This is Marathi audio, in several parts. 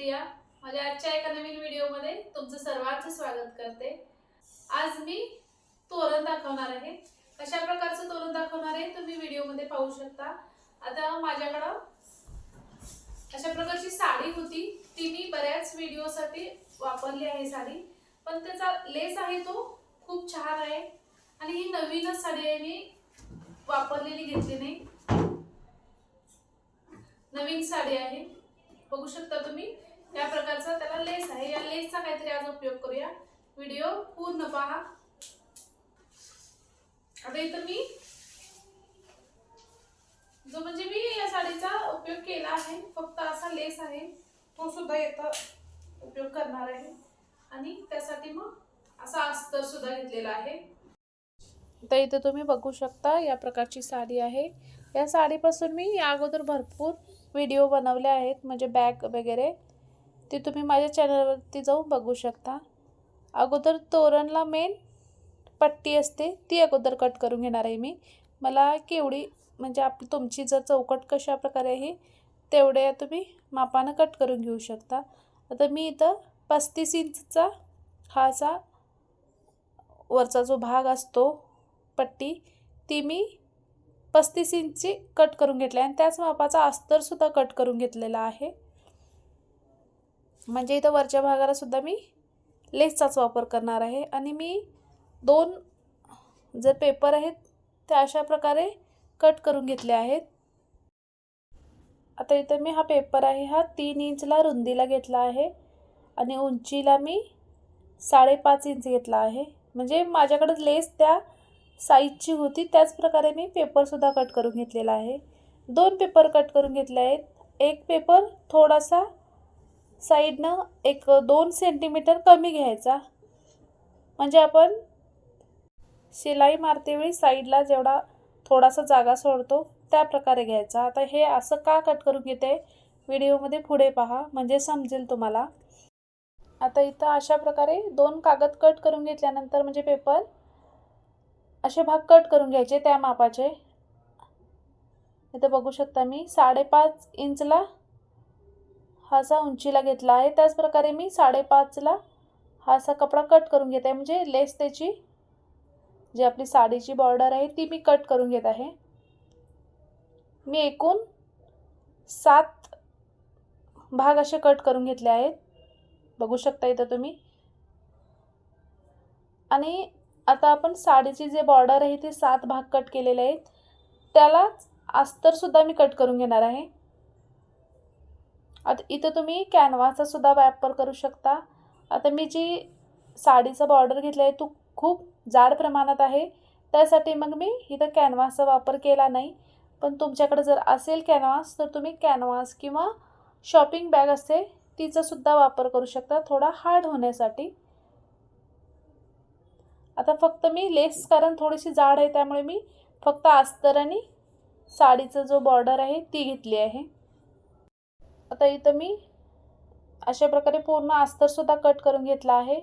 प्रिया माझ्या आजच्या एका नवीन व्हिडिओमध्ये तुमचं सर्वांचं स्वागत करते. आज मी तोरण दाखवणार आहे. कशा प्रकारचं तोरण दाखवणार आहे तुम्ही व्हिडिओमध्ये पाहू शकता. आता माझ्याकडं अशा प्रकारची साडी होती. ती मी बऱ्याच व्हिडिओसाठी वापरली आहे साडी. पण त्याचा लेस आहे तो खूप छान आहे. आणि ही नवीनच साडी आहे मी वापरलेली घेतली नाही. नवीन साडी आहे. बघू शकता तुम्ही. या प्रकारचा त्याला लेस आहे. या लेसचा काहीतरी आज उपयोग करूया. व्हिडिओ पूर्ण पहा. आता इथं मी जो म्हणजे मी या साडीचा उपयोग केला आहे फक्त असा लेस आहे तो सुद्धा याचा उपयोग करणार आहे. आणि त्यासाठी मग असा अस्तर सुद्धा घेतलेला आहे. तर इथे तुम्ही बघू शकता या प्रकारची साडी आहे. या साडीपासून मी या अगोदर भरपूर व्हिडिओ बनवले आहेत म्हणजे बॅग वगैरे. ते तुम्ही माझ्या चॅनलवरती जाऊन बघू शकता. अगोदर तोरणला मेन पट्टी असते ती अगोदर कट करून घेणार आहे मी. मला केवढी म्हणजे आप तुमची जर चौकट कशा प्रकारे आहे तेवढ्या तुम्ही मापानं कट करून घेऊ शकता. आता मी इथं पस्तीस इंचचा हा असा वरचा जो भाग असतो पट्टी ती मी पस्तीस इंची कट करून घेतली आहे. आणि त्याच मापाचा अस्तरसुद्धा कट करून घेतलेला आहे. म्हणजे इथं वरच्या भागाला सुद्धा मी लेसचाच वापर करणार आहे. आणि मी दोन जर पेपर आहेत ते अशा प्रकारे कट करून घेतले आहेत. आता इथं मी हा पेपर आहे हा तीन इंचला रुंदीला घेतला आहे. आणि उंचीला मी साडेपाच इंच घेतला आहे. म्हणजे माझ्याकडं लेस त्या साईजची होती त्याच प्रकारे मी पेपरसुद्धा कट करून घेतलेला आहे. दोन पेपर कट करून घेतले आहेत. एक पेपर थोडासा साईडनं एक दोन सेंटीमीटर कमी घ्यायचा. म्हणजे आपण शिलाई मारतेवेळी साईडला जेवढा थोडासा जागा सोडतो त्या प्रकारे घ्यायचा. आता हे असं का कट करून घेते? व्हिडिओमध्ये पुढे पहा म्हणजे समजेल तुम्हाला. आता इथं अशा प्रकारे दोन कागद कट करून घेतल्यानंतर म्हणजे पेपर असे भाग कट करून घ्यायचे त्या मापाचे. इथं बघू शकता मी साडेपाच इंचला हा असा उंचीला घेतला आहे. त्याचप्रकारे मी साडेपाचला हा असा कपडा कट करून घेत आहे. म्हणजे लेस त्याची जी आपली साडीची बॉर्डर आहे ती मी कट करून घेत आहे. मी एकूण सात भाग असे कट करून घेतले आहेत. बघू शकता इथं तुम्ही. आणि आता आपण साडीची जे बॉर्डर आहे ते सात भाग कट केलेले आहेत. त्यालाच अस्तरसुद्धा मी कट करून घेणार आहे. आता इथं तुम्ही कॅनव्हाचा सुद्धा वापर करू शकता. आता मी जी साडीचा बॉर्डर घेतला आहे तो खूप जाड प्रमाणात आहे. त्यासाठी मग मी इथं कॅनव्हासचा वापर केला नाही. पण तुमच्याकडे जर असेल कॅनव्हास तर तुम्ही कॅनव्हास किंवा शॉपिंग बॅग असते तिचासुद्धा वापर करू शकता थोडा हार्ड होण्यासाठी. आता फक्त मी लेस कारण थोडीशी जाड आहे त्यामुळे मी फक्त अस्तर आणि साडीचं जो बॉर्डर आहे ती घेतली आहे. आता इथं मी अशा प्रकारे पूर्ण अस्तरसुद्धा कट करून घेतला आहे.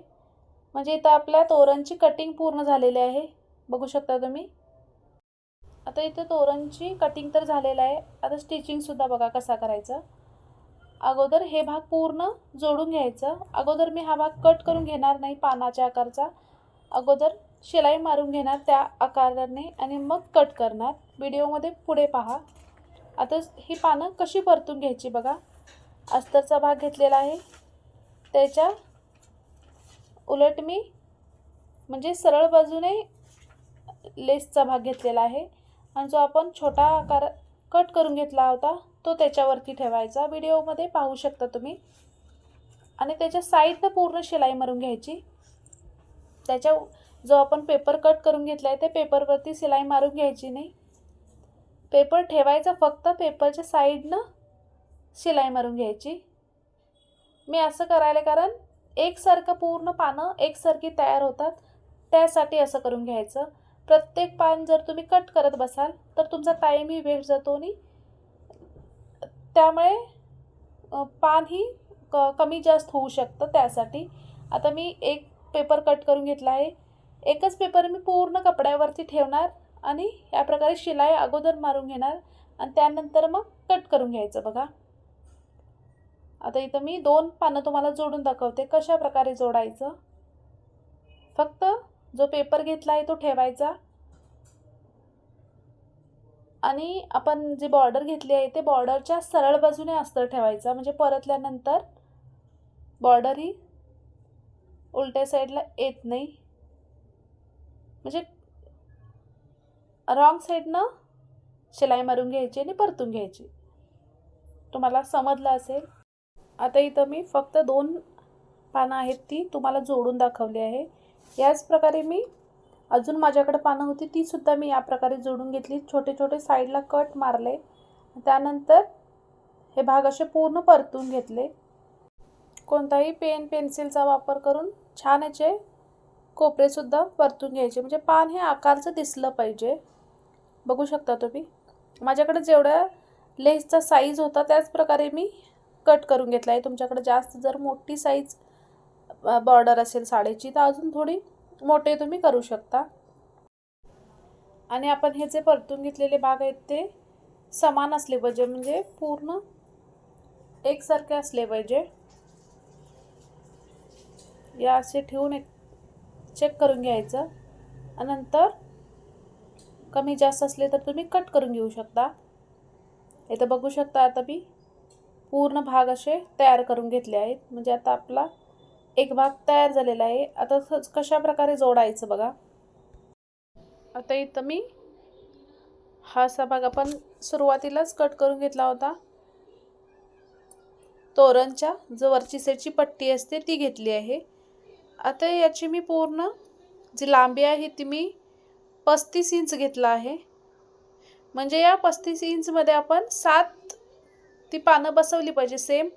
म्हणजे इथं आपल्या तोरणची कटिंग पूर्ण झालेली आहे. बघू शकता तुम्ही. आता इथं तोरणची कटिंग तर झालेलं आहे. आता स्टिचिंगसुद्धा बघा कसा करायचा. अगोदर हे भाग पूर्ण जोडून घ्यायचं. अगोदर मी हा भाग कट करून घेणार नाही पानाच्या आकारचा. अगोदर शिलाई मारून घेणार त्या आकाराने आणि मग कट करणार. व्हिडिओमध्ये पुढे पहा. आता ही पानं कशी परतून घ्यायची बघा? अस्तरचा भाग घेतलेला आहे. त्याच्या उलट मी म्हणजे सरळ बाजूने लेसचा भाग घेतलेला आहे. आणि जो आपण छोटा आकार कट करून घेतला होता तो त्याच्यावरती ठेवायचा. व्हिडिओमध्ये पाहू शकता तुम्ही. आणि त्याच्या साईडनं पूर्ण शिलाई मारून घ्यायची. त्याच्या जो आपण पेपर कट करून घेतला आहे त्या पेपरवरती शिलाई मारून घ्यायची नाही. पेपर ठेवायचा फक्त पेपरच्या साईडनं शिलाई मारून घ्यायची. मी असं करायला कारण एकसारखं पूर्ण पानं एकसारखी तयार होतात त्यासाठी असं करून घ्यायचं. प्रत्येक पान जर तुम्ही कट करत बसाल तर तुमचा टाईमही वेस्ट जातो आणि त्यामुळे पानही क कमी जास्त होऊ शकतं त्यासाठी. आता मी एक पेपर कट करून घेतला आहे. एकच पेपर मी पूर्ण कपड्यावरती ठेवणार. आणि या प्रकारे शिलाई अगोदर मारून घेणार आणि त्यानंतर मग कट करून घ्यायचं बघा. आता इथं मी दोन पानं तुम्हाला जोडून दाखवते कशा प्रकारे जोडायचं. फक्त जो पेपर घेतला आहे तो ठेवायचा. आणि आपण जी बॉर्डर घेतली आहे ते बॉर्डरच्या सरळ बाजूने अस्तर ठेवायचा. म्हणजे परतल्यानंतर बॉर्डर ही उलट्या साईडला येत नाही. म्हणजे रॉंग साईडनं शिलाई मारून घ्यायची आणि परतून घ्यायची. तुम्हाला समजलं असेल? आता इथं मी फक्त दोन पानं आहेत ती तुम्हाला जोडून दाखवली आहे. याच प्रकारे मी अजून माझ्याकडे पानं होती तीसुद्धा मी या प्रकारे जोडून घेतली. छोटे छोटे साईडला कट मारले. त्यानंतर हे भाग असे पूर्ण परतून घेतले. कोणताही पेन पेन्सिलचा वापर करून छान याचे कोपरेसुद्धा परतून घ्यायचे. म्हणजे पान हे आकारचं दिसलं पाहिजे. बघू शकता तुम्ही. माझ्याकडे जेवढ्या लेसचा साईज होता त्याच प्रकारे मी कट करून घेतला आहे. तुमच्याकडे जास्त जर मोठी साईज बॉर्डर असेल साडीची तर अजून थोडी मोठे तुम्ही करू शकता. आणि आपण हे जे परतून घेतलेले भाग आहेत ते समान असले पाहिजे. म्हणजे पूर्ण एकसारखे असले पाहिजे. या असे ठेवून एक चेक करून घ्यायचं. आणि नंतर कमी जास्त असले तर तुम्ही कट करून घेऊ शकता. इथं बघू शकता आता मी. पूर्ण भाग असे तयार करून घेतले आहेत. म्हणजे आता आपला एक भाग तयार झालेला आहे. आता कशा प्रकारे जोडायचं बघा. आता इथं मी हा असा भाग आपण सुरुवातीलाच कट करून घेतला होता. तोरणच्या जो वरची पट्टी असते ती घेतली आहे. आता याची मी पूर्ण जी लांबी आहे ती मी पस्तीस इंच घेतला आहे. म्हणजे या पस्तीस इंचमध्ये आपण सात ती पानं बसवली पाहिजे सेम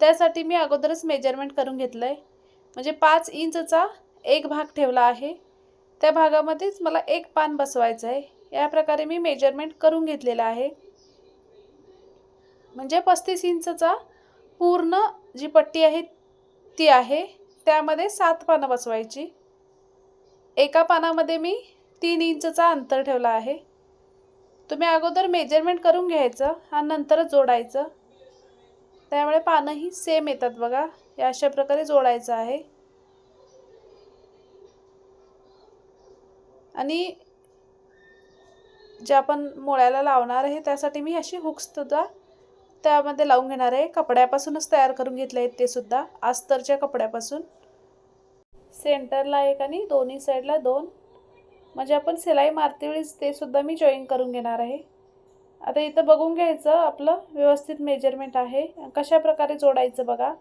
त्यासाठी मी अगोदरच मेजरमेंट करून घेतलं आहे म्हणजे पाच इंचचा एक भाग ठेवला आहे. त्या भागामध्येच मला एक पान बसवायचं आहे या प्रकारे मी मेजरमेंट करून घेतलेलं आहे. म्हणजे पस्तीस इंचचा पूर्ण जी पट्टी आहे ती आहे. त्यामध्ये सात पानं बसवायची. एका पानामध्ये मी तीन इंचचा अंतर ठेवला आहे. तुम्ही अगोदर मेजरमेंट करून घ्यायचं आणि नंतरच जोडायचं. त्यामुळे पानंही सेम येतात बघा. या अशा प्रकारे जोडायचं आहे. आणि जे आपण मुळ्याला लावणार आहे त्यासाठी मी अशी हुक्ससुद्धा त्यामध्ये लावून घेणार आहे. कपड्यापासूनच तयार करून घेतले आहेत ते सुद्धा. आस्तरच्या कपड्यापासून. सेंटरला एक आणि दोन्ही साईडला दोन. म्हणजे आपण सिलाई मारते वेळीच ते सुद्धा मी जॉईन करून घेणार आहे. आता इथं बघून घ्यायचं आपलं व्यवस्थित मेजरमेंट आहे. कशा प्रकारे जोडायचं बघा.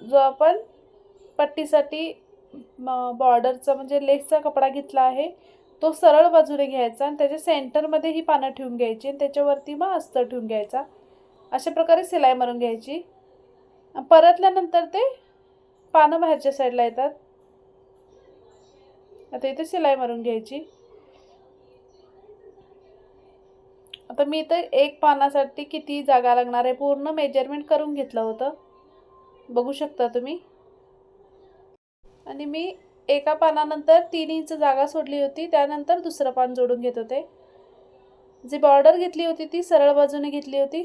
जो आपण पट्टीसाठी बॉर्डरचा म्हणजे लेसचा कपडा घेतला आहे तो सरळ बाजूने घ्यायचा आणि त्याच्या सेंटरमध्ये ही पानं ठेवून घ्यायची आणि त्याच्यावरती मग अस्तर ठेवून घ्यायचा. अशा प्रकारे सिलाई मारून घ्यायची. परतल्यानंतर ते पानं बाहेरच्या साईडला येतात. आता इथे सिलाई मारून घ्यायची. आता मी इथं एक पानासाठी किती जागा लागणार आहे पूर्ण मेजरमेंट करून घेतलं होतं. बघू शकता तुम्ही. आणि मी एका पानानंतर तीन इंच जागा सोडली होती त्यानंतर दुसरं पान जोडून घेत होते. जी बॉर्डर घेतली होती ती सरळ बाजूने घेतली होती.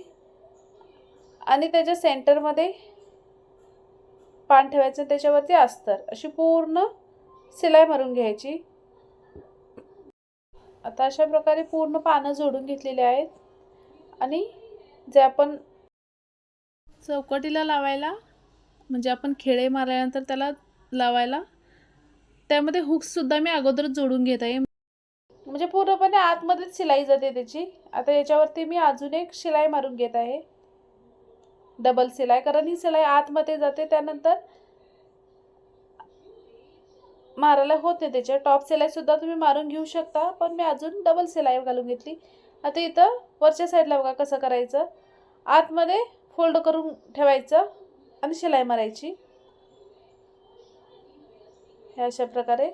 आणि त्याच्या सेंटरमध्ये पान ठेवायचं त्याच्यावरती अस्तर अशी पूर्ण सिलाई मारून घ्यायची. आता अशा प्रकारे पूर्ण पानं जोडून घेतलेली आहेत. आणि जे आपण चौकटीला लावायला म्हणजे आपण खेळे मारल्यानंतर त्याला लावायला त्यामध्ये हुक्ससुद्धा मी अगोदरच जोडून घेत आहे. म्हणजे पूर्णपणे आतमध्येच शिलाई जाते त्याची. आता याच्यावरती मी अजून एक शिलाई मारून घेत आहे. डबल शिलाई कारण ही शिलाई आतमध्ये जाते त्यानंतर मारायला होत नाही त्याच्या टॉप सिलाईसुद्धा तुम्ही मारून घेऊ शकता पण मी अजून डबल सिलाई घालून घेतली. आता इथं वरच्या साईडला बघा कसं करायचं. आतमध्ये फोल्ड करून ठेवायचं आणि शिलाई मारायची. हे अशा प्रकारे.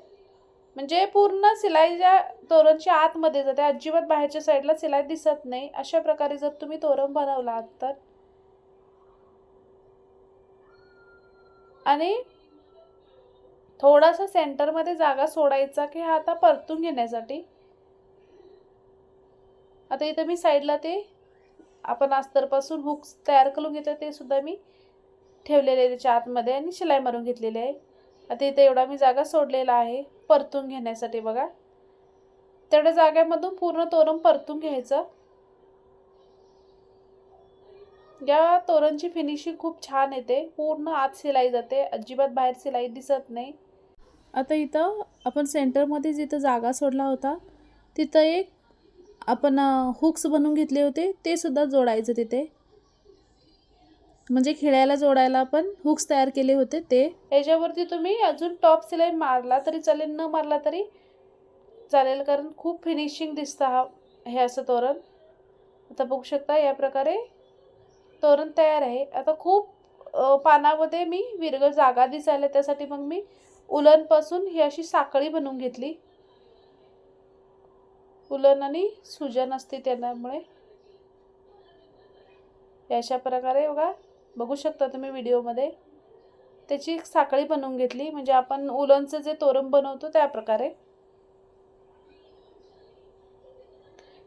म्हणजे पूर्ण सिलाई ज्या तोरणच्या आतमध्ये जाते अजिबात बाहेरच्या साईडला सिलाई दिसत नाही. अशा प्रकारे जर तुम्ही तोरण बनवला तर. आणि थोडासा सेंटरमध्ये जागा सोडायचा की हा आता परतून घेण्यासाठी? आता इथं मी साईडला ते आपण अस्तरपासून हुक्स तयार करून घेतो ते सुद्धा मी ठेवलेले आहे त्याच्या आतमध्ये आणि शिलाई मारून घेतलेली आहे. आता इथं एवढा मी जागा सोडलेला आहे परतून घेण्यासाठी बघा. तेवढ्या जाग्यामधून पूर्ण तोरण परतून घ्यायचं. या तोरणची फिनिशिंग खूप छान येते पूर्ण आत सिलाई जाते अजिबात बाहेर सिलाई दिसत नाही. आता इथं आपण सेंटरमध्ये जिथं जागा सोडला होता तिथं एक आपण हुक्स बनवून घेतले होते ते सुद्धा जोडायचं तिथे. म्हणजे खेळायला जोडायला आपण हुक्स तयार केले होते ते. याच्यावरती तुम्ही अजून टॉप सिलाई मारला तरी चालेल न मारला तरी चालेल कारण खूप फिनिशिंग दिसतं हा हे असं तोरण. आता बघू शकता या प्रकारे तोरण तयार आहे. आता खूप पानामध्ये मी विरगळ जागा दिसायला त्यासाठी मग मी उलनपासून ही अशी साखळी बनवून घेतली. उलन आणि सुजन असते त्यामुळे अशा प्रकारे बघा बघू शकता तुम्ही व्हिडिओमध्ये. त्याची एक साखळी बनवून घेतली म्हणजे आपण उलनचं जे तोरण बनवतो त्या प्रकारे.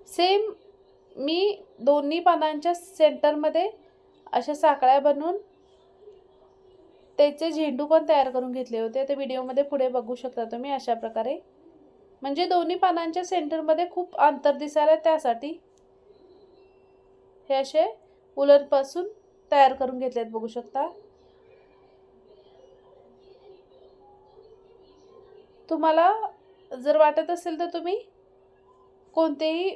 सेम मी दोन्ही पानांच्या सेंटरमध्ये अशा साखळ्या बनवून त्याचे झेंडू पण तयार करून घेतले होते. ते व्हिडिओमध्ये पुढे बघू शकता तुम्ही अशा प्रकारे. म्हणजे दोन्ही पानांच्या सेंटरमध्ये खूप अंतर दिसायला त्यासाठी. हे असे उलनपासून तयार करून घेतलेत बघू शकता. तुम्हाला जर वाटत असेल तर तुम्ही कोणतेही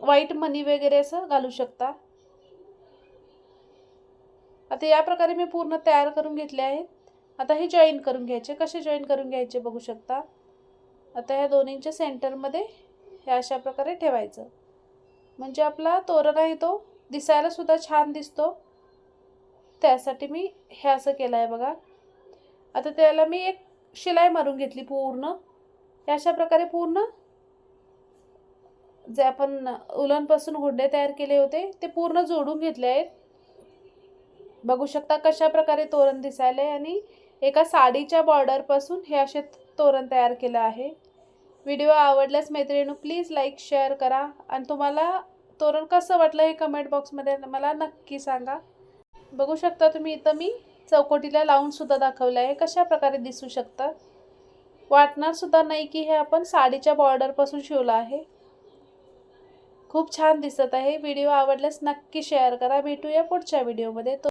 व्हाईट मनी वगैरे असं घालू शकता. आता या प्रकारे मी पूर्ण तयार करून घेतले आहेत आता हे जॉईन करून घ्यायचे. कसे जॉईन करून घ्यायचे बघू शकता? आता ह्या दोन्हींच्या सेंटरमध्ये हे अशा प्रकारे ठेवायचं. म्हणजे आपला तोरण आहे तो दिसायलासुद्धा छान दिसतो. त्यासाठी मी हे असं केलं आहे बघा. आता त्याला मी एक शिलाई मारून घेतली पूर्ण. अशा प्रकारे पूर्ण जे आपण उलनपासून गुंडे तयार केले होते ते पूर्ण जोडून घेतले आहेत. बघू शकता कशा प्रकारे तोरण दिसायला आहे आणि एका साडीच्या बॉर्डरपासून हे असे तोरण तयार केलं आहे. व्हिडिओ आवडल्यास मैत्रिणी प्लीज लाईक शेअर करा. आणि तुम्हाला तोरण कसं वाटलं हे कमेंट बॉक्समध्ये मला नक्की सांगा. बघू शकता तुम्ही इथं मी चौकटीला लावूनसुद्धा दाखवलं आहे. कशा प्रकारे दिसू शकतं? वाटणारसुद्धा नाही की हे आपण साडीच्या बॉर्डरपासून शिवलं आहे. खूप छान दिसत आहे. व्हिडिओ आवडल्यास नक्की शेअर करा. भेटूया पुढच्या व्हिडिओमध्ये तो